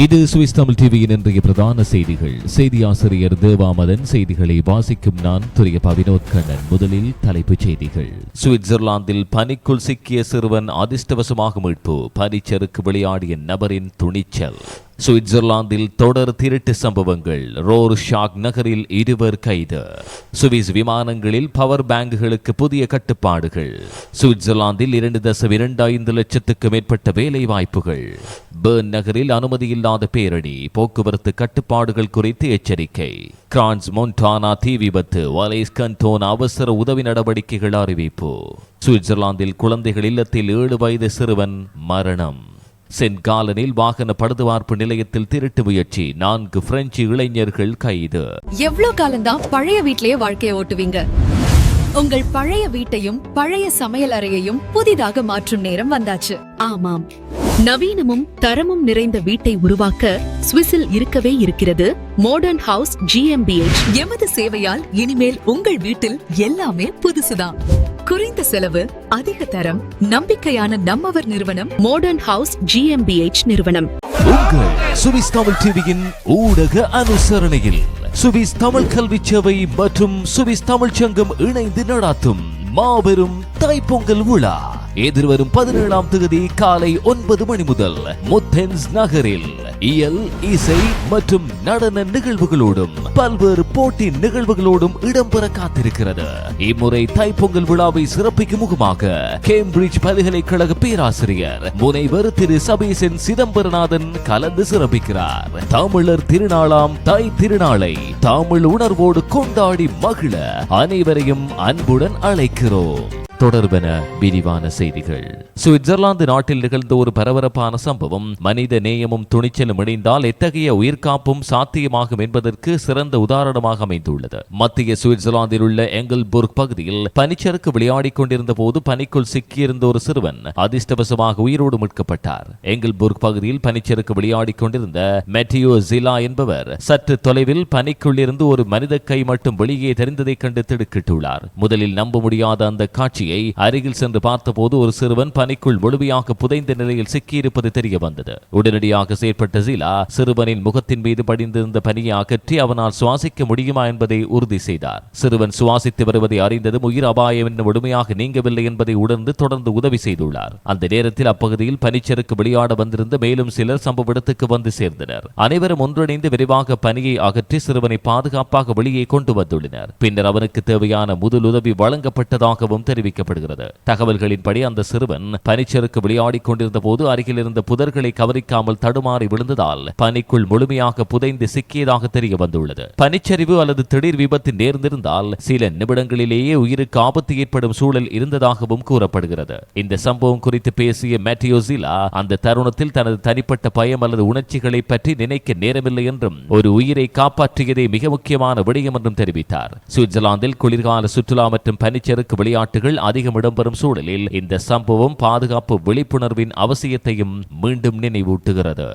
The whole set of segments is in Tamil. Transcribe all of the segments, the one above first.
இது சுவிஸ் தமிழ் டிவியின் இன்றைய பிரதான செய்திகள். செய்தி ஆசிரியர் தேவாமதன் செய்திகளை வாசிக்கும் நான் துரிய பவினோத் கண்ணன். முதலில் தலைப்புச் செய்திகள். சுவிட்சர்லாந்தில் பனிக்குள் சிக்கிய சிறுவன் அதிர்ஷ்டவசமாக மீட்பு. பனிச்சருக்கு விளையாடிய நபரின் துணிச்சல். சுவிட்சர்லாந்தில் தொடர் திருட்டு சம்பவங்கள். ரோர் ஷாக் நகரில் இருவர் கைது. சுவிஸ் விமானங்களில் பவர் பேங்குகளுக்கு புதிய கட்டுப்பாடுகள். சுவிட்சர்லாந்தில் இரண்டு தசம் இரண்டு ஐந்து லட்சத்துக்கு மேற்பட்ட வேலை வாய்ப்புகள் பேர்ன் நகரில் அனுமதியில்லாத பேரணி போக்குவரத்து கட்டுப்பாடுகள் குறித்து எச்சரிக்கை. கிரான்ஸ் மொன்டானா தீ விபத்து வலைஸ் கண்டோன் அவசர உதவி நடவடிக்கைகள் அறிவிப்பு. சுவிட்சர்லாந்தில் குழந்தைகள் இல்லத்தில் ஏழு வயது சிறுவன் மரணம். சென்காலனில் வாகன பழுதுபார்ப்பு நிலையத்தில் திருட்டு முயற்சி. நான்கு பிரெஞ்சு இளைஞர்கள் கைது. எவ்வளவு காலம்தான் பழைய வீட்டிலேயே வாழ்க்கையை ஓட்டுவீங்க? உங்கள் பழைய வீட்டையும் பழைய சமையல் அறையையும் புதிதாக மாற்றும் நேரம் வந்தாச்சு. ஆமாம். நவீனமும் தரமும் நிறைந்த வீட்டை உருவாக்க சுவிஸில் இருக்கவே இருக்கிறது மோடர்ன் ஹவுஸ் ஜிஎம்பிஎச் எமது சேவையால் இனிமேல் உங்கள் வீட்டில் எல்லாமே புதுசுதான். குறைந்த செலவு அதிக தரம் நம்பிக்கையான நம்மவர் நிறுவனம் மோடர்ன் ஹவுஸ் ஜிஎம்பிஎச் நிறுவனம். உங்கள் சுவிஸ் தமிழ் டிவியின் ஊடக அனுசரணையில் சுவிஸ் தமிழ் கல்வி சேவை மற்றும் சுவிஸ் தமிழ் சங்கம் இணைந்து நடாத்தும் மாபெரும் தாய்ப்பொங்கல் விழா. எதிர்வரும் பதினேழாம் தேதி காலை ஒன்பது மணி முதல் முத்தென்ஸ் நகரில் இயல் இசை மற்றும் நடன நிகழ்வுகளோடும் பல்வேறு போட்டி நிகழ்வுகளோடும் இடம்பெற காத்திருக்கிறது. இம்முறை தைப்பொங்கல் விழாவை சிறப்பிக்கும் முகமாக கேம்பிரிட்ஜ் பல்கலைக்கழக பேராசிரியர் முனைவர் திரு சபீசன் சிதம்பரநாதன் கலந்து சிறப்பிக்கிறார். தமிழர் திருநாளாம் தை திருநாளை தமிழ் உணர்வோடு கொண்டாடி மகிழ அனைவரையும் அன்புடன் அழைக்கிறோம். தொடர்பென விரிவான செய்திகள். சுவிட்சர்லாந்து நாட்டில் நிகழ்ந்த ஒரு பரபரப்பான சம்பவம் மனித நேயமும் துணிச்சலும் இணைந்தால் எத்தகைய உயிர்காப்பும் சாத்தியமாகும் என்பதற்கு சிறந்த உதாரணமாக அமைந்துள்ளது. மத்திய சுவிட்சர்லாந்தில் உள்ள எங்கல்புர்க் பகுதியில் பனிச்சறுக்கு விளையாடிக் கொண்டிருந்த போது பனிக்குள் சிக்கியிருந்த ஒரு சிறுவன் அதிர்ஷ்டவசமாக உயிரோடு மீட்கப்பட்டார். எங்கல்புர்க் பகுதியில் பனிச்சறுக்கு விளையாடிக் கொண்டிருந்த மெட்டியோ ஜிலா என்பவர் சற்று தொலைவில் பனிக்குள் இருந்து ஒரு மனித கை மட்டும் வெளியே தெரிந்ததைக் கண்டு திடுக்கிட்டுள்ளார். முதலில் நம்ப முடியாத அந்த காட்சியை அருகில் சென்று பார்த்தபோது ஒரு சிறுவன் பனிக்குள் முழுமையாக புதைந்த நிலையில் சிக்கியிருப்பது தெரிய வந்தது. உடனடியாக செயற்பட்ட ஜிலா சிறுவனின் முகத்தின் மீது படிந்திருந்த பனியை அகற்றி அவனால் சுவாசிக்க முடியுமா என்பதை உறுதி செய்தார். சிறுவன் சுவாசித்து வருவதை அறிந்ததும் உயிர் அபாயம் இன்னும் முழுமையாக நீங்கவில்லை என்பதை உணர்ந்து தொடர்ந்து உதவி செய்துள்ளார். அந்த நேரத்தில் அப்பகுதியில் பனிச்சறுக்கு விளையாட வந்திருந்த மேலும் சிலர் சம்பவ இடத்துக்கு வந்து சேர்ந்தனர். அனைவரும் ஒன்றிணைந்து விரைவாக பனியை அகற்றி சிறுவனை பாதுகாப்பாக வெளியே கொண்டு வந்துள்ளனர். பின்னர் அவனுக்கு தேவையான முதலுதவி வழங்கப்பட்டதாகவும் தெரிவிக்க தெரிவிக்கப்படுகிறது தகவல்களின்படி அந்த சிறுவன் பனிச்சறுக்கு விளையாடிக் கொண்டிருந்த போது அருகில் இருந்த புதர்களை கவனிக்காமல் தடுமாறி விழுந்ததால் பனிக்குள் முழுமையாக புதைந்து சிக்கியதாக தெரிய வந்துள்ளது. பனிச்சரிவு அல்லது திடீர் விபத்து நேர்ந்திருந்தால் சில நிமிடங்களிலேயே உயிருக்கு ஆபத்து ஏற்படும் சூழல் இருந்ததாகவும் கூறப்படுகிறது. இந்த சம்பவம் குறித்து பேசிய மேட்டியோசிலா அந்த தருணத்தில் தனது தனிப்பட்ட பயம் அல்லது உணர்ச்சிகளை பற்றி நினைக்க நேரமில்லை என்றும் ஒரு உயிரை காப்பாற்றியதே மிக முக்கியமான விடயம் என்றும் தெரிவித்தார். சுவிட்சர்லாந்தில் குளிர்கால சுற்றுலா மற்றும் பனிச்சறுக்கு விளையாட்டுகள் அதிகம் இடம்பெறும் சூழலில் இந்த சம்பவம் பாதுகாப்பு விழிப்புணர்வின் அவசியத்தையும் மீண்டும் நினைவூட்டுகிறது.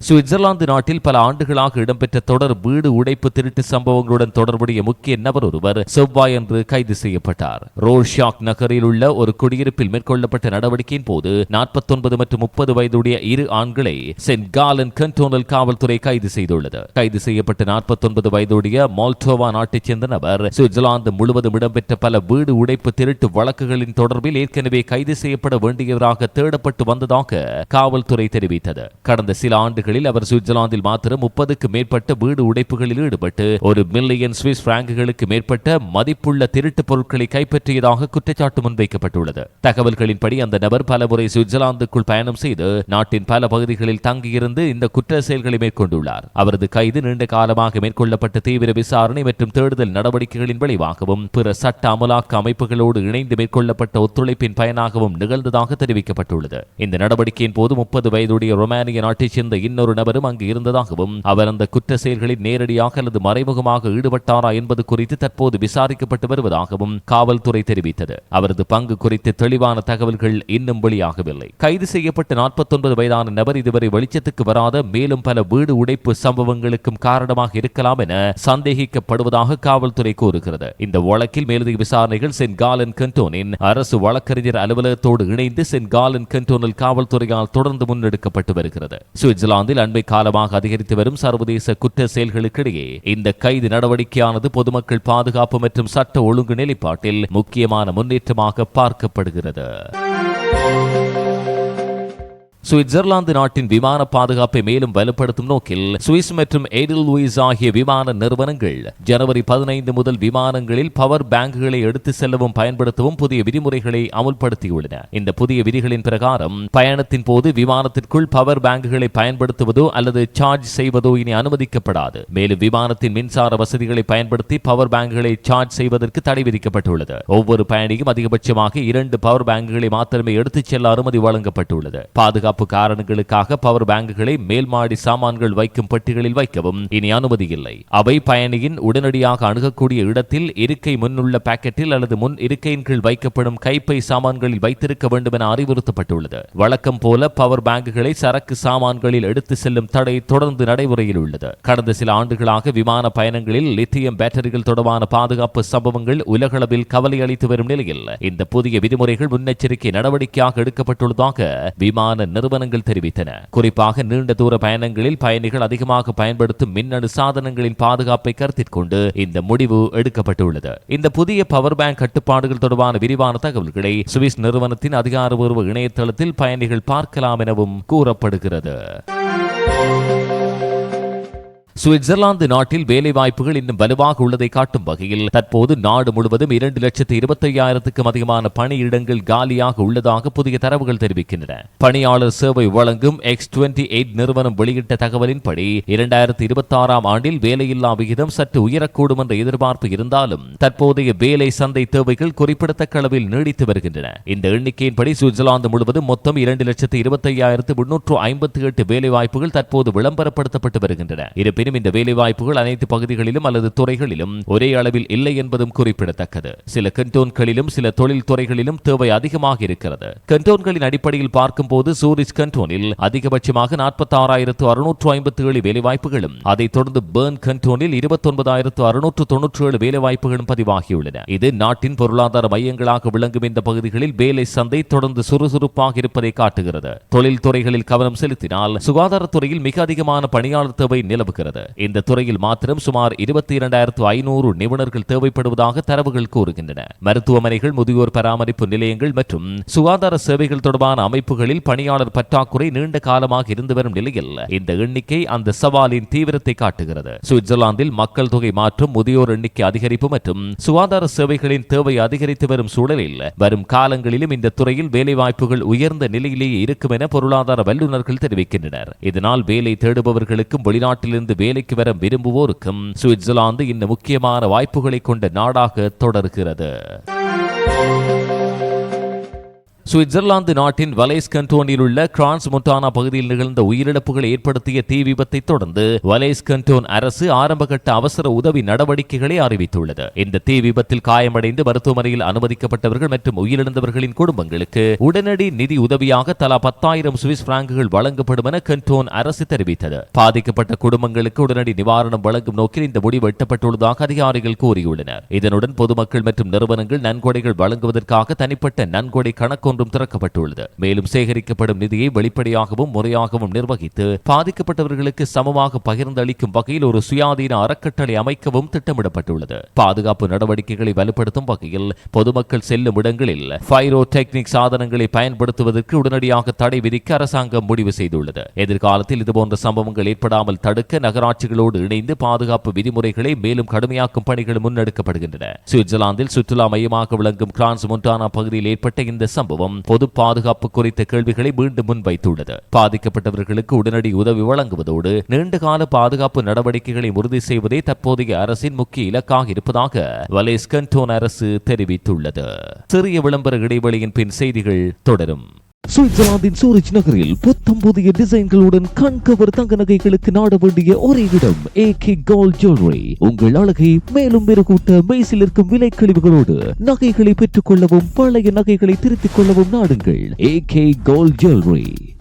சுவிட்சர்லாந்து நாட்டில் பல ஆண்டுகளாக இடம்பெற்ற தொடர் வீடு உடைப்பு திருட்டு சம்பவங்களுடன் தொடர்புடைய முக்கிய நபர் ஒருவர் செவ்வாயன்று கைது செய்யப்பட்டார். ரோல்ஷாக் நகரில் உள்ள ஒரு குடியிருப்பில் மேற்கொள்ளப்பட்ட நடவடிக்கையின் போது நாற்பத்தொன்பது மற்றும் முப்பது வயதுடைய இரு ஆண்களை சென்ட் காலன் கண்டோனல் காவல்துறை கைது செய்துள்ளது. கைது செய்யப்பட்ட நாற்பத்தொன்பது வயதுடைய மால்டோவா நாட்டைச் சேர்ந்த நபர் சுவிட்சர்லாந்து முழுவதும் இடம்பெற்ற பல வீடு உடைப்பு திருட்டு வழக்குகளின் தொடர்பில் ஏற்கனவே கைது செய்யப்பட வேண்டியவராக தேடப்பட்டு வந்ததாக காவல்துறை தெரிவித்தது. கடந்த சில ஆண்டுகள் ஆண்டுகளில் அவர் சுவிட்சர்லாந்தில் மாத்திரம் முப்பதுக்கு மேற்பட்ட வீடு உடைப்புகளில் ஈடுபட்டு ஒரு மில்லியன் சுவிஸ் பிராங்குகளுக்கு மேற்பட்ட மதிப்புள்ள திருட்டு பொருட்களை கைப்பற்றியதாக குற்றச்சாட்டு முன்வைக்கப்பட்டுள்ளது. தகவல்களின்படி அந்த நபர் பலமுறை சுவிட்சர்லாந்துக்குள் பயணம் செய்து நாட்டின் பல பகுதிகளில் தங்கியிருந்து இந்த குற்ற செயல்களை மேற்கொண்டுள்ளார். அவரது கைது நீண்ட காலமாக மேற்கொள்ளப்பட்ட தீவிர விசாரணை மற்றும் தேடுதல் நடவடிக்கைகளின் விளைவாகவும் பிற சட்ட அமலாக்க அமைப்புகளோடு இணைந்து மேற்கொள்ளப்பட்ட ஒத்துழைப்பின் பயனாகவும் நிகழ்ந்ததாக தெரிவிக்கப்பட்டுள்ளது. இந்த நடவடிக்கையின் போது முப்பது வயதுடைய ரொமானிய நாட்டைச் சேர்ந்த இன்னொரு நபரும் அங்கு இருந்ததாகவும் அவர் அந்த குற்ற செயல்களில் நேரடியாக அல்லது மறைமுகமாக ஈடுபட்டாரா என்பது குறித்து தற்போது விசாரிக்கப்பட்டு வருவதாகவும் காவல்துறை தெரிவித்தது. அவரது பங்கு குறித்து தெளிவான தகவல்கள் இன்னும் வெளியாகவில்லை. கைது செய்யப்பட்ட 49 வயதான நபர் இதுவரை வெளிச்சத்துக்கு வராத மேலும் பல வீடு உடைப்பு சம்பவங்களுக்கும் காரணமாக இருக்கலாம் என சந்தேகிக்கப்படுவதாக காவல்துறை கூறுகிறது. இந்த வழக்கில் மேலதிக விசாரணைகள் சென்ட் காலன் கண்டோனின் அரசு வழக்கறிஞர் அலுவலகத்தோடு இணைந்து சென்ட் காலன் கண்டோனில் காவல்துறையால் தொடர்ந்து முன்னெடுக்கப்பட்டு வருகிறது. சுவிட்சர்லாந்து சுவிட்சர்லாந்தில் அண்மை காலமாக அதிகரித்து வரும் சர்வதேச குற்ற செயல்களுக்கிடையே இந்த கைது நடவடிக்கையானது பொதுமக்கள் பாதுகாப்பு மற்றும் சட்ட ஒழுங்கு நிலைப்பாட்டில் முக்கியமான முன்னேற்றமாக பார்க்கப்படுகிறது. சுவிட்சர்லாந்து நாட்டின் விமான பாதுகாப்பை மேலும் வலுப்படுத்தும் நோக்கில் சுவிஸ் மற்றும் ஏடில் லூயிஸ் ஆகிய விமான நிறுவனங்கள் ஜனவரி பதினைந்து முதல் விமானங்களில் பவர் பேங்குகளை எடுத்து செல்லவும் பயன்படுத்தவும் புதிய விதிமுறைகளை அமுல்படுத்தியுள்ளன. இந்த புதிய விதிகளின் பிரகாரம் பயணத்தின் போது விமானத்திற்குள் பவர் பேங்குகளை பயன்படுத்துவதோ அல்லது சார்ஜ் செய்வதோ இனி அனுமதிக்கப்படாது. மேலும் விமானத்தின் மின்சார வசதிகளை பயன்படுத்தி பவர் பேங்குகளை சார்ஜ் செய்வதற்கு தடை விதிக்கப்பட்டுள்ளது. ஒவ்வொரு பயணியும் அதிகபட்சமாக இரண்டு பவர் பேங்குகளை மாத்திரமே எடுத்துச் செல்ல அனுமதி வழங்கப்பட்டுள்ளது. பாதுகாப்பு காரணங்களுக்காக பவர் பேங்குகளை மேல்மாடி சாமான்கள் வைக்கும் பெட்டிகளில் வைக்கவும். இனி அனுமதி இல்லை. அவை பயணியின் உடனடியாக அணுகக்கூடிய இடத்தில் இருக்கை முன்னுள்ள பாக்கெட்டில் அல்லது முன் இருக்கையின் கீழ் வைக்கப்படும் கைப்பை சாமான்களில் வைத்திருக்க வேண்டும் என அறிவுறுத்தப்பட்டுள்ளது. வழக்கம் போல பவர் பேங்குகளை சரக்கு சாமான்களில் எடுத்து செல்லும் தடை தொடர்ந்து நடைமுறையில் உள்ளது. கடந்த சில ஆண்டுகளாக விமான பயணங்களில் லித்தியம் பேட்டரிகள் தொடர்பான பாதுகாப்பு சம்பவங்கள் உலகளவில் கவலை அளித்து வரும் நிலையில் இந்த புதிய விதிமுறைகள் முன்னெச்சரிக்கை நடவடிக்கையாக எடுக்கப்பட்டுள்ளதாக விமான நிறுவனங்கள் தெரிவித்தன. குறிப்பாக நீண்ட தூர பயணங்களில் பயணிகள் அதிகமாக பயன்படுத்தும் மின்னணு சாதனங்களின் பாதுகாப்பை கருத்தில் கொண்டு இந்த முடிவு எடுக்கப்பட்டுள்ளது. இந்த புதிய பவர் பேங்க் கட்டுப்பாடுகள் தொடர்பான விரிவான தகவல்களை சுவிஸ் நிறுவனத்தின் அதிகாரபூர்வ இணையதளத்தில் பயணிகள் பார்க்கலாம் எனவும் கூறப்படுகிறது. சுவிட்சர்லாந்து நாட்டில் வேலைவாய்ப்புகள் இன்னும் வலுவாக உள்ளதை காட்டும் வகையில் தற்போது நாடு முழுவதும் இரண்டு லட்சத்து இருபத்தையாயிரத்துக்கும் அதிகமான பணியிடங்கள் காலியாக உள்ளதாக புதிய தரவுகள் தெரிவிக்கின்றன. பணியாளர் சேவை வழங்கும் எக்ஸ் டுவெண்டி எயிட் நிறுவனம் வெளியிட்ட தகவலின்படி இரண்டாயிரத்தி இருபத்தி ஆறாம் ஆண்டில் வேலையில்லா விகிதம் சற்று உயரக்கூடும் என்ற எதிர்பார்ப்பு இருந்தாலும் தற்போதைய வேலை சந்தை தேவைகள் குறிப்பிடத்தக்க அளவில் நீடித்து வருகின்றன. இந்த எண்ணிக்கையின்படி சுவிட்சர்லாந்து முழுவதும் மொத்தம் இரண்டு லட்சத்து இருபத்தையாயிரத்து முன்னூற்று ஐம்பத்தி எட்டு வேலைவாய்ப்புகள் தற்போது விளம்பரப்படுத்தப்பட்டு வருகின்றன. இருப்பினும் இந்த வேலைவாய்ப்புகள் அனைத்து பகுதிகளிலும் அல்லது துறைகளிலும் ஒரே அளவில் இல்லை என்பதும் குறிப்பிடத்தக்கது. சில கண்டோன்களிலும் சில தொழில் துறைகளிலும் தேவை அதிகமாக இருக்கிறது. கண்டோன்களின் அடிப்படையில் பார்க்கும்போது சூரிச் கண்டோனில் அதிகபட்சமாக நாற்பத்தி ஆறாயிரத்து அறுநூற்று ஐம்பத்தி ஏழு வேலைவாய்ப்புகளும் அதைத் தொடர்ந்து பேர்ன் கண்டோனில் இருபத்தி ஒன்பதாயிரத்து அறுநூற்று தொன்னூற்றி ஏழு வேலைவாய்ப்புகளும் பதிவாகியுள்ளன. இது நாட்டின் பொருளாதார மையங்களாக விளங்கும் இந்த பகுதிகளில் வேலை சந்தை தொடர்ந்து சுறுசுறுப்பாக இருப்பதை காட்டுகிறது. தொழில் துறைகளில் கவனம் செலுத்தினால் சுகாதாரத்துறையில் மிக அதிகமான பணியாளர் தேவை நிலவுகிறது. இந்த துறையில் மாத்திரம் சுமார் இருபத்தி இரண்டாயிரத்து ஐநூறு நிபுணர்கள் தேவைப்படுவதாக தரவுகள் கூறுகின்றன. மருத்துவமனைகள் முதியோர் பராமரிப்பு நிலையங்கள் மற்றும் சுகாதார சேவைகள் தொடர்பான அமைப்புகளில் பணியாளர் பற்றாக்குறை நீண்ட காலமாக இருந்து வரும் நிலையில் இந்த எண்ணிக்கை அந்த சவாலின் தீவிரத்தை காட்டுகிறது. சுவிட்சர்லாந்தில் மக்கள் தொகை மாற்றம் முதியோர் எண்ணிக்கை அதிகரிப்பு மற்றும் சுகாதார சேவைகளின் தேவை அதிகரித்து வரும் சூழலில் வரும் காலங்களிலும் இந்த துறையில் வேலைவாய்ப்புகள் உயர்ந்த நிலையிலேயே இருக்கும் என பொருளாதார வல்லுநர்கள் தெரிவிக்கின்றனர். இதனால் வேலை தேடுபவர்களுக்கும் வெளிநாட்டிலிருந்து வேலைக்கு வர விரும்புவோருக்கும் சுவிட்சர்லாந்து இந்த முக்கியமான வாய்ப்புகளை கொண்ட நாடாக தொடர்கிறது. சுவிட்சர்லாந்து நாட்டின் வலேஸ் கண்டோனில் உள்ள கிரான்ஸ் மொண்டானா பகுதியில் நிகழ்ந்த உயிரிழப்புகளை ஏற்படுத்திய தீ விபத்தை தொடர்ந்து வலேஸ் கண்டோன் அரசு ஆரம்பகட்ட அவசர உதவி நடவடிக்கைகளை அறிவித்துள்ளது. இந்த தீ விபத்தில் காயமடைந்து மருத்துவமனையில் அனுமதிக்கப்பட்டவர்கள் மற்றும் உயிரிழந்தவர்களின் குடும்பங்களுக்கு உடனடி நிதி உதவியாக தலா பத்தாயிரம் சுவிஸ் பிராங்குகள் வழங்கப்படும் என கண்டோன் அரசு தெரிவித்தது. பாதிக்கப்பட்ட குடும்பங்களுக்கு உடனடி நிவாரணம் வழங்கும் நோக்கில் இந்த முடிவு எட்டப்பட்டுள்ளதாக அதிகாரிகள் கூறியுள்ளனர். இதனுடன் பொதுமக்கள் மற்றும் நிறுவனங்கள் நன்கொடைகள் வழங்குவதற்காக தனிப்பட்ட நன்கொடை கணக்கு ஒன்றும் திறக்கப்பட்டுள்ளது. மேலும் சேகரிக்கப்படும் நிதியை வெளிப்படையாகவும் முறையாகவும் நிர்வகித்து பாதிக்கப்பட்டவர்களுக்கு சமமாக பகிர்ந்தளிக்கும் வகையில் ஒரு சுயாதீன அறக்கட்டளை அமைக்கவும் திட்டமிடப்பட்டுள்ளது. பாதுகாப்பு நடவடிக்கைகளை வலுப்படுத்தும் வகையில் பொதுமக்கள் செல்லும் இடங்களில் பைரோ டெக்னிக் சாதனங்களை பயன்படுத்துவதற்கு உடனடியாக தடை விதிக்க அரசாங்கம் முடிவு செய்துள்ளது. எதிர்காலத்தில் இதுபோன்ற சம்பவங்கள் ஏற்படாமல் தடுக்க நகராட்சிகளோடு இணைந்து பாதுகாப்பு விதிமுறைகளை மேலும் கடுமையாக்கும் பணிகள் முன்னெடுக்கப்படுகின்றன. சுவிட்சர்லாந்தில் சுற்றுலா மையமாக விளங்கும் கிரான்ஸ் மொண்டானா பகுதியில் ஏற்பட்ட இந்த சம்பவம் பொது பாதுகாப்பு குறித்த கேள்விகளை மீண்டும் முன்வைத்துள்ளது. பாதிக்கப்பட்டவர்களுக்கு உடனடி உதவி வழங்குவதோடு நீண்டகால பாதுகாப்பு நடவடிக்கைகளை உறுதி செய்வதே தற்போதைய அரசின் முக்கிய இலக்காக இருப்பதாக வலேஸ்கன்டோன் அரசு தெரிவித்துள்ளது. சிறிய விளம்பர இடைவெளியின் பின் செய்திகள் தொடரும். சுவிட்சர்லாந்தின் சூரிச் நகரில் புத்தம் புதிய டிசைன்களுடன் கண்கவர் தங்க நகைகளுக்கு நாட வேண்டிய ஒரே இடம் ஏ கே கோல்ட் ஜுவல்லரி உங்கள் அழகை மேலும் மெருகூட்ட மெய்சில் இருக்கும் விலை கழிவுகளோடு நகைகளை பெற்றுக் கொள்ளவும் பழைய நகைகளை திருத்திக் கொள்ளவும் நாடுங்கள் A K gold jewellery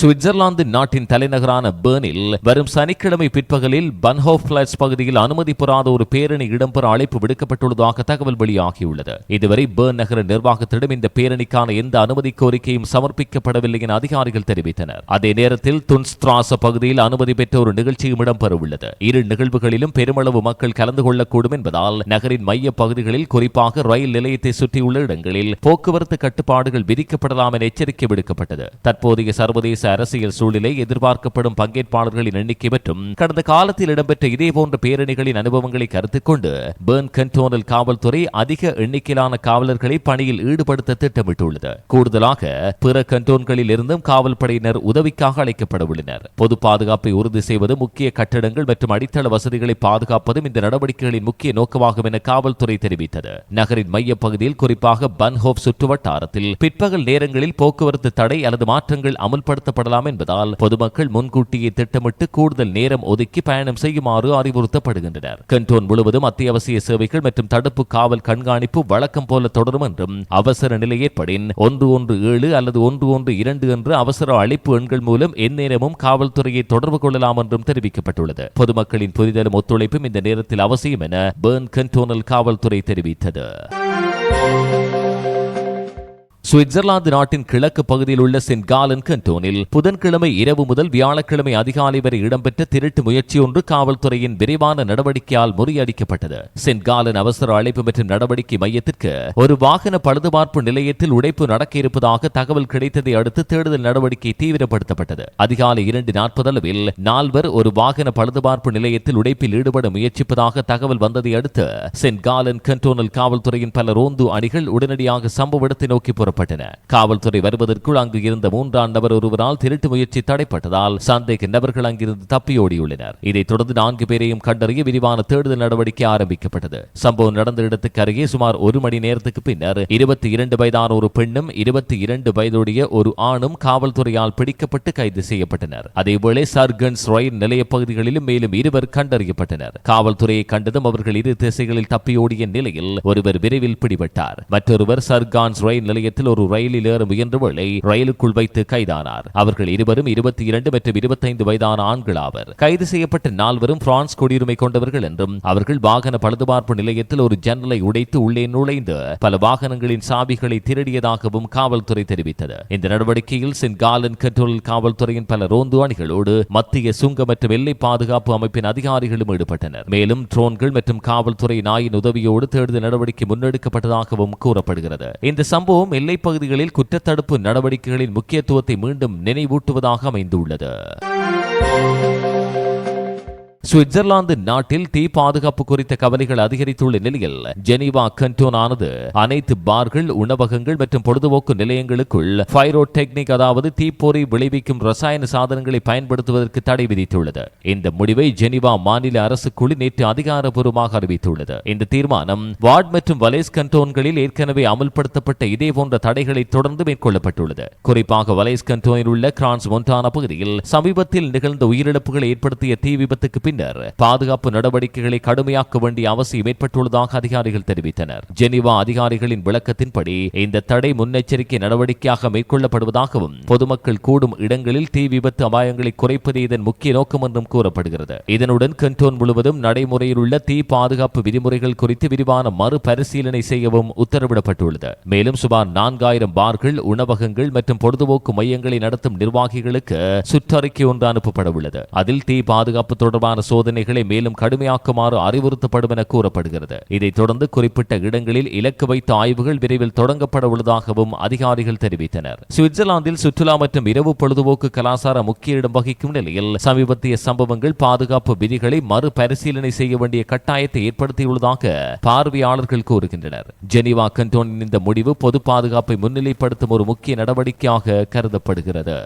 Switzerland நாட்டின் தலைநகரான பேர்னில் வரும் சனிக்கிழமை பிற்பகலில் பன்ஹோப் பிளாட்ஸ் பகுதியில் அனுமதி பெறாத ஒரு பேரணி இடம்பெற அழைப்பு விடுக்கப்பட்டுள்ளதாக தகவல் வெளியாகியுள்ளது. இதுவரை பேர்ன் நகர நிர்வாகத்திடம் இந்த பேரணிக்கான எந்த அனுமதி கோரிக்கையும் சமர்ப்பிக்கப்படவில்லை என அதிகாரிகள் தெரிவித்தனர். அதே நேரத்தில் துன்ஸ்திராச பகுதியில் அனுமதி பெற்ற ஒரு நிகழ்ச்சியும் இடம்பெறவுள்ளது. இரு நிகழ்வுகளிலும் பெருமளவு மக்கள் கலந்து கொள்ளக்கூடும் என்பதால் நகரின் மைய பகுதிகளில் குறிப்பாக ரயில் நிலையத்தை சுற்றியுள்ள இடங்களில் போக்குவரத்து கட்டுப்பாடுகள் விதிக்கப்படலாம் என எச்சரிக்கை விடுக்கப்பட்டது. தற்போதைய சர்வதேச அரசியல் சூழலை எதிர்பார்க்கப்படும் பங்கேற்பாளர்களின் எண்ணிக்கை மற்றும் கடந்த காலத்தில் இடம்பெற்ற இதேபோன்ற பேரணிகளின் அனுபவங்களை கருத்தில் கொண்டு பேர்ன் கண்டோனல் காவல்துறை அதிக எண்ணிக்கையிலான காவலர்களை பணியில் ஈடுபடுத்த திட்டமிட்டுள்ளது. கூடுதலாக பிற கண்டோன்களில் இருந்தும் காவல் படையினர் உதவிக்காக அழைக்கப்பட உள்ளனர். பொது பாதுகாப்பை உறுதி செய்வது முக்கிய கட்டடங்கள் மற்றும் அடித்தள வசதிகளை பாதுகாப்பதும் இந்த நடவடிக்கைகளின் முக்கிய நோக்கமாகும் என காவல்துறை தெரிவித்தது. நகரின் மைய பகுதியில் குறிப்பாக பன்ஹோப் சுற்றுவட்டாரத்தில் பிற்பகல் நேரங்களில் போக்குவரத்து தடை அல்லது மாற்றங்கள் அமல்படுத்தப்படலாம் என்பதால் பொதுமக்கள் முன்கூட்டியே திட்டமிட்டு கூடுதல் நேரம் ஒதுக்கி பயணம் செய்யுமாறு அறிவுறுத்தப்படுகின்றனர். கண்டோன் முழுவதும் அத்தியாவசிய சேவைகள் மற்றும் தடுப்பு காவல் கண்காணிப்பு வழக்கம் போல தொடரும் என்றும் அவசர நிலை ஏற்படின் ஒன்று ஒன்று ஏழு அல்லது ஒன்று ஒன்று இரண்டு என்று அவசர அழைப்பு எண்கள் மூலம் எந்நேரமும் காவல்துறையை தொடர்பு கொள்ளலாம் என்றும் தெரிவிக்கப்பட்டுள்ளது. பொதுமக்களின் புரிதலும் ஒத்துழைப்பும் இந்த நேரத்தில் அவசியம் என பேர்ன் கண்டோனல் காவல்துறை தெரிவித்தது. சுவிட்சர்லாந்து நாட்டின் கிழக்கு பகுதியில் உள்ள சென்ட் காலன் கண்டோனில் புதன்கிழமை இரவு முதல் வியாழக்கிழமை அதிகாலை வரை இடம்பெற்ற திருட்டு முயற்சி ஒன்று காவல்துறையின் விரைவான நடவடிக்கையால் முறியடிக்கப்பட்டது. சென்ட் காலன் அவசர அழைப்பு மற்றும் நடவடிக்கை மையத்திற்கு ஒரு வாகன பழுதுபார்ப்பு நிலையத்தில் உடைப்பு நடக்க இருப்பதாக தகவல் கிடைத்ததை அடுத்து தேடுதல் நடவடிக்கை தீவிரப்படுத்தப்பட்டது. அதிகாலை இரண்டு நாற்பது அளவில் நால்வர் ஒரு வாகன பழுதுபார்ப்பு நிலையத்தில் உடைப்பில் ஈடுபட முயற்சிப்பதாக தகவல் வந்ததை அடுத்து சென்ட் காலன் கண்டோனல் காவல்துறையின் பல ரோந்து அணிகள் உடனடியாக சம்பவ இடத்தை நோக்கி புறப்பட்டன காவல்துறை வருவதற்குள் அங்கு இருந்த மூன்றாம் நபர் ஒருவரால் திருட்டு முயற்சி தடைப்பட்டதால் சந்தேக நபர்கள் அங்கிருந்து தப்பியோடியுள்ளனர். இதைத் தொடர்ந்து நான்கு பேரையும் கண்டறிய விரிவான தேடுதல் நடவடிக்கை ஆரம்பிக்கப்பட்டது. சம்பவம் நடந்த இடத்துக்கு அருகே சுமார் ஒரு மணி நேரத்துக்கு பின்னர் இருபத்தி இரண்டு வயதான ஒரு பெண்ணும் இருபத்தி இரண்டு வயதுடைய ஒரு ஆணும் காவல்துறையால் பிடிக்கப்பட்டு கைது செய்யப்பட்டனர். அதேவேளை சர்கன்ஸ் ரயில் நிலைய பகுதிகளிலும் மேலும் இருவர் கண்டறியப்பட்டனர். காவல்துறையை கண்டதும் அவர்கள் இரு திசைகளில் தப்பியோடிய நிலையில் ஒருவர் விரைவில் பிடிபட்டார். மற்றொருவர் சர்கான்ஸ் ரயில் நிலையத்தில் ஒரு ரயிலில் ஏற முயன்ற ரயிலுக்குள் வைத்து கைதானார். அவர்கள் இருவரும் இருபத்தி இரண்டு மற்றும் இருபத்தைந்து வயதான ஆண்கள் ஆவர். கைது செய்யப்பட்ட நால்வரும் பிரான்ஸ் குடியுரிமை கொண்டவர்கள் என்றும் அவர்கள் வாகன பழுதுபார்ப்பு நிலையத்தில் ஒரு ஜன்னலை உடைத்து உள்ளே நுழைந்து பல வாகனங்களின் சாவிகளை திருடியதாகவும் காவல்துறை தெரிவித்தது. இந்த நடவடிக்கையில் சென்ட் காலன் காவல்துறையின் பல ரோந்து அணிகளோடு மத்திய சுங்க மற்றும் எல்லை பாதுகாப்பு அமைப்பின் அதிகாரிகளும் ஈடுபட்டனர். மேலும் ட்ரோன்கள் மற்றும் காவல்துறை நாயின் உதவியோடு தேடுதல் நடவடிக்கை முன்னெடுக்கப்பட்டதாகவும் கூறப்படுகிறது. இந்த சம்பவம் எல்லை பகுதிகளில் குற்றத்தடுப்பு நடவடிக்கைகளின் முக்கியத்துவத்தை மீண்டும் நினைவூட்டுவதாக அமைந்துள்ளது. சுவிட்சர்லாந்து நாட்டில் தீ பாதுகாப்பு குறித்த கவலைகள் அதிகரித்துள்ள நிலையில் ஜெனீவா கண்டோன் ஆனது அனைத்து பார்கள் உணவகங்கள் மற்றும் பொழுதுபோக்கு நிலையங்களுக்குள் பைரோ டெக்னிக் அதாவது தீப்பொறி விளைவிக்கும் ரசாயன சாதனங்களை பயன்படுத்துவதற்கு தடை விதித்துள்ளது. இந்த முடிவை ஜெனீவா மாநில அரசு குழு நேற்று அதிகாரப்பூர்வமாக அறிவித்துள்ளது. இந்த தீர்மானம் வார்ட் மற்றும் வலேஸ் கண்டோன்களில் ஏற்கனவே அமல்படுத்தப்பட்ட இதே போன்ற தடைகளை தொடர்ந்து மேற்கொள்ளப்பட்டுள்ளது. குறிப்பாக வலேஸ் கண்டோனில் உள்ள கிரான்ஸ் மொன்டானா பகுதியில் சமீபத்தில் நிகழ்ந்த உயிரிழப்புகளை ஏற்படுத்திய தீ விபத்துக்கு பின்னர் பாதுகாப்பு நடவடிக்கைகளை கடுமையாக்க வேண்டிய அவசியம் ஏற்பட்டுள்ளதாக அதிகாரிகள் தெரிவித்தனர். ஜெனிவா அதிகாரிகளின் விளக்கத்தின்படி இந்த தடை முன்னெச்சரிக்கை நடவடிக்கையாக மேற்கொள்ளப்படுவதாகவும் பொதுமக்கள் கூடும் இடங்களில் தீ விபத்து அபாயங்களை குறைப்பதே இதன் முக்கிய நோக்கம் என்றும் கூறப்படுகிறது. இதனுடன் கண்டோன் முழுவதும் நடைமுறையில் உள்ள தீ பாதுகாப்பு விதிமுறைகள் குறித்து விரிவான மறுபரிசீலனை செய்யவும் உத்தரவிடப்பட்டுள்ளது. மேலும் சுமார் நான்காயிரம் பார்கள் உணவகங்கள் மற்றும் பொழுதுபோக்கு மையங்களை நடத்தும் நிர்வாகிகளுக்கு சுற்றறிக்கை ஒன்று அனுப்பப்பட உள்ளது அதில் தீ பாதுகாப்பு தொடர்பான சோதனைகளை மேலும் கடுமையாக்குமாறு அறிவுறுத்தப்படும் என கூறப்படுகிறது. இதைத் தொடர்ந்து குறிப்பிட்ட இடங்களில் இலக்கு வைத்த ஆய்வுகள் விரைவில் தொடங்கப்பட உள்ளதாகவும் அதிகாரிகள் தெரிவித்தனர். சுவிட்சர்லாந்தில் சுற்றுலா மற்றும் இரவு பொழுதுபோக்கு கலாச்சார முக்கிய இடம் வகிக்கும் நிலையில் சமீபத்திய சம்பவங்கள் பாதுகாப்பு விதிகளை மறுபரிசீலனை செய்ய வேண்டிய கட்டாயத்தை ஏற்படுத்தியுள்ளதாக பார்வையாளர்கள் கூறுகின்றனர். ஜெனிவா கண்டோனின் இந்த முடிவு பொது பாதுகாப்பை முன்னிலைப்படுத்தும் ஒரு முக்கிய நடவடிக்கையாக கருதப்படுகிறது.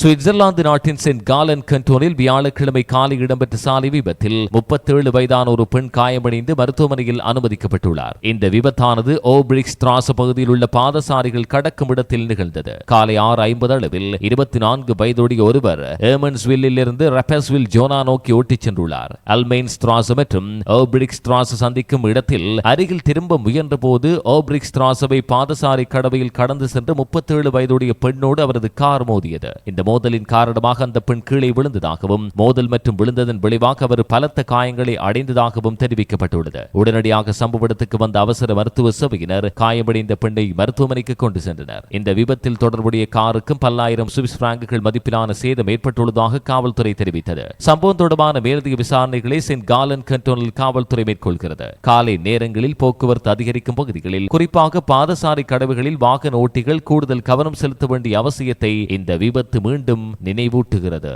சுவிட்சர்லாந்து நாட்டின் சென்ட் காலன் கண்டோனில் வியாழக்கிழமை காலை இடம்பெற்ற சாலை விபத்தில் முப்பத்தேழு வயதான ஒரு பெண் காயமடைந்து மருத்துவமனையில் அனுமதிக்கப்பட்டுள்ளார். இந்த விபத்தானது ஓபிரிக்ஸ் திராச பகுதியில் உள்ள பாதசாரிகள் கடக்கும் இடத்தில் நிகழ்ந்தது. காலை ஆறு ஐம்பது அளவில் இருபத்தி நான்கு வயதுடைய ஒருவர் ஏமன்ஸ்வில்லில் இருந்து ரெப்பஸ்வில் ஜோனா நோக்கி ஓட்டிச் சென்றுள்ளார். அல்மெயின்ஸ் திராச மற்றும் ஓபிரிக்ஸ் திராச சந்திக்கும் இடத்தில் அருகில் திரும்ப முயன்ற போது ஓபிரிக்ஸ் ஸ்ட்ராசவை பாதசாரி கடவையில் கடந்து சென்று முப்பத்தேழு வயதுடைய பெண்ணோடு அவரது கார் மோதியது. இந்த மோதலின் காரணமாக அந்த பெண் கீழே விழுந்ததாகவும் மோதல் மற்றும் விழுந்ததன் விளைவாக அவர் பலத்த காயங்களை அடைந்ததாகவும் தெரிவிக்கப்பட்டுள்ளது. உடனடியாக சம்பவ இடத்துக்கு வந்த அவசர மருத்துவ சேவையினர் காயமடைந்த பெண்ணை மருத்துவமனைக்கு கொண்டு சென்றனர். இந்த விபத்தில் தொடர்புடைய காருக்கும் பல்லாயிரம் சுவிஸ் பிராங்குகள் மதிப்பிலான சேதம் ஏற்பட்டுள்ளதாக காவல்துறை தெரிவித்தது. சம்பவம் தொடர்பான மேலதிக விசாரணைகளை சென்ட் காலன் கண்டோனில் காவல்துறை மேற்கொள்கிறது. காலை நேரங்களில் போக்குவரத்து அதிகரிக்கும் பகுதிகளில் குறிப்பாக பாதசாரி கடவுகளில் வாகன ஓட்டிகள் கூடுதல் கவனம் செலுத்த வேண்டிய அவசியத்தை இந்த விபத்து மீண்டும் நினைவூட்டுகிறது.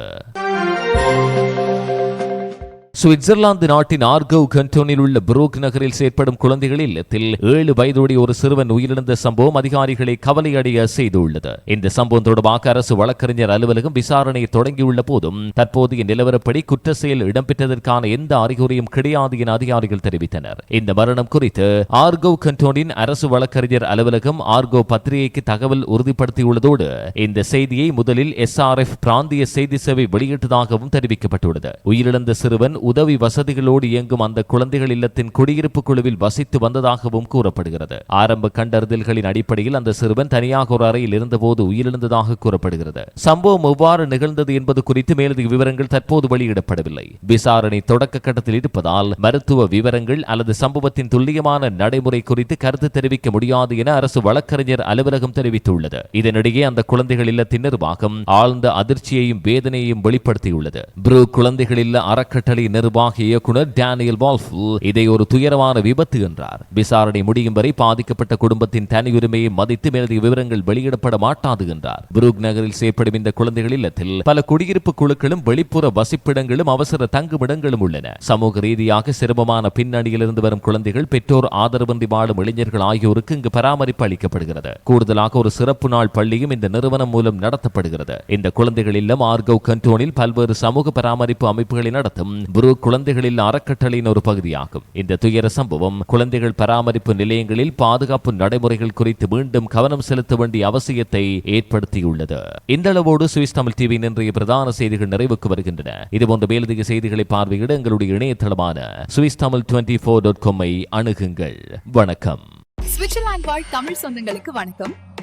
சுவிட்சர்லாந்து நாட்டின் ஆர்கவ் கண்டோனில் உள்ள புரோக் நகரில் செயற்படும் குழந்தைகள் இல்லத்தில் ஏழு வயதுடைய ஒரு சிறுவன் உயிரிழந்த சம்பவம் அதிகாரிகளை கவலையடைய செய்துள்ளது. இந்த சம்பவம் தொடர்பாக அரசு வழக்கறிஞர் அலுவலகம் விசாரணையை தொடங்கியுள்ள போதும் தற்போதைய நிலவரப்படி குற்ற செயல் இடம்பெற்றதற்கான எந்த அறிகுறியும் கிடையாது என அதிகாரிகள் தெரிவித்தனர். இந்த மரணம் குறித்து ஆர்கவ் கண்டோனின் அரசு வழக்கறிஞர் அலுவலகம் ஆர்கோ பத்திரிகைக்கு தகவல் உறுதிப்படுத்தியுள்ளதோடு இந்த செய்தியை முதலில் எஸ்ஆர்எஃப் பிராந்திய செய்தி சேவை வெளியிட்டதாகவும் தெரிவிக்கப்பட்டுள்ளது. உயிரிழந்த சிறுவன் உதவி வசதிகளோடு இயங்கும் அந்த குழந்தைகள் இல்லத்தின் குடியிருப்பு குழுவில் வசித்து வந்ததாகவும் கூறப்படுகிறது. ஆரம்ப கண்டறிதல்களின் அடிப்படையில் அந்த சிறுவன் தனியாக ஒரு அறையில் இருந்தபோது உயிரிழந்ததாக கூறப்படுகிறது. சம்பவம் எவ்வாறு நிகழ்ந்தது என்பது குறித்து மேலதிக விவரங்கள் தற்போது வெளியிடப்படவில்லை. விசாரணை தொடக்க கட்டத்தில் இருப்பதால் மருத்துவ விவரங்கள் அல்லது சம்பவத்தின் துல்லியமான நடைமுறை குறித்து கருத்து தெரிவிக்க முடியாது என அரசு வழக்கறிஞர் அலுவலகம் தெரிவித்துள்ளது. இதனிடையே அந்த குழந்தைகள் இல்லத்தின் நிர்வாகம் ஆழ்ந்த அதிர்ச்சியையும் வேதனையையும் வெளிப்படுத்தியுள்ளது. ப்ரூ குழந்தைகள் இல்ல அறக்கட்டளை நிர்வாக இயக்குனர் டேனியல் வால்ஃபு இதை ஒரு துயரமான விபத்து என்றார். விசாரணை முடியும் வரை பாதிக்கப்பட்ட குடும்பத்தின் தனி உரிமையை மதித்து மேலதிக விவரங்கள் வெளியிடப்பட மாட்டாது என்றார். புரூக் நகரில் செயற்படும் இந்த குழந்தைகள் இல்லத்தில் பல குடியிருப்பு குழுக்களும் வெளிப்புற வசிப்பிடங்களும் அவசர தங்குமிடங்களும் உள்ளன. சமூக ரீதியாக சிரமமான பின்னணியிலிருந்து வரும் குழந்தைகள் பெற்றோர் ஆதரவின்றி வாழும் இளைஞர்கள் ஆகியோருக்கு இங்கு பராமரிப்பு அளிக்கப்படுகிறது. கூடுதலாக ஒரு சிறப்பு நாள் பள்ளியும் இந்த நிறுவனம் மூலம் நடத்தப்படுகிறது. இந்த குழந்தைகள் இல்லம் ஆர்கவ் கண்டோனில் பல்வேறு சமூக பராமரிப்பு அமைப்புகளை நடத்தும். புரு குழந்தைகளில் அறக்கட்டளையின் ஒரு பகுதியாகும். இந்த துயர சம்பவம் குழந்தைகள் பராமரிப்பு நிலையங்களில் பாதுகாப்பு நடைமுறைகள் குறித்து மீண்டும் கவனம் செலுத்த வேண்டிய அவசியத்தை ஏற்படுத்தியுள்ளது. இந்த அளவோடு சுவிஸ் தமிழ் டிவியின் இன்றைய பிரதான செய்திகள் நிறைவுக்கு வருகின்றன. இதுபோன்ற மேலதிக செய்திகளை பார்வையிட எங்களுடைய இணையதளமான Swiss Tamil twenty four dot காமை அணுகுங்கள். வணக்கம். சுவிட்சர்லாந்து வாழ் தமிழ் சொந்தங்களுக்கு வணக்கம்.